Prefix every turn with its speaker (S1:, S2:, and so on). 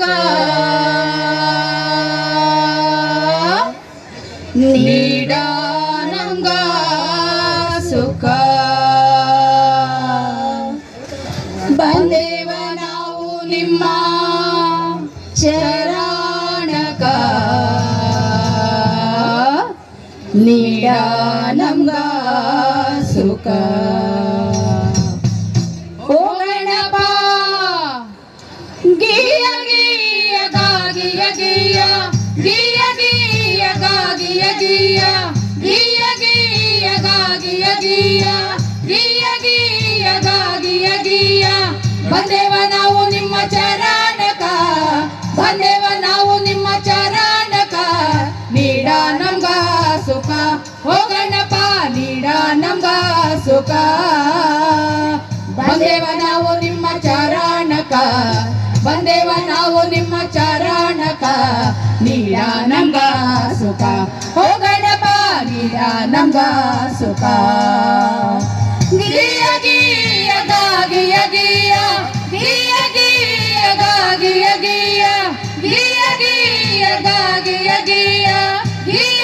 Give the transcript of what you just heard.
S1: గాక నీడానంగా సుఖ ಬಂದೇವ ನಾವು ನಿಮ್ಮ ಚರಣಕ ನೀಡಾನಂಗ ಸುಖ ಓ ಗಣಪ ಗೀಯ ಗಿಯ, ಗೀಯ ಗಿಯ ಗೀಯ ಗಿಯ ಗೀಯ ಗಿಯ. ಬಂದೇವ ನಾವು ನಿಮ್ಮ ಚರಣಕ, ಬಂದೇವ ನಾವು ನಿಮ್ಮ ಚರಣಕ. ನೀಡ ನಮ್ಗ ಸುಖ ಓ ಗಣಪ, ನೀಡ ನಮ್ಗ ಸುಖ. ಬಂದೇವ ನಾವು ನಿಮ್ಮ ಚರಣಕ, ಬಂದೇವ ನಾವು ನಿಮ್ಮ ಚರಣಕ. ನೀಡ ನಮ್ಗ ಸುಖ ನೀಡ ನಮ್ಗ ಸುಖ ಗಿಯ ಗಿಯ ಗಾಗಿಯ ಗಿಯ ಗಿಯ ಗಿಯ ಗಾಗಿಯ ಗಿಯ ಗಿಯ ಗಿಯ ಗಾಗಿಯ ಗಿಯ ಗಿಯ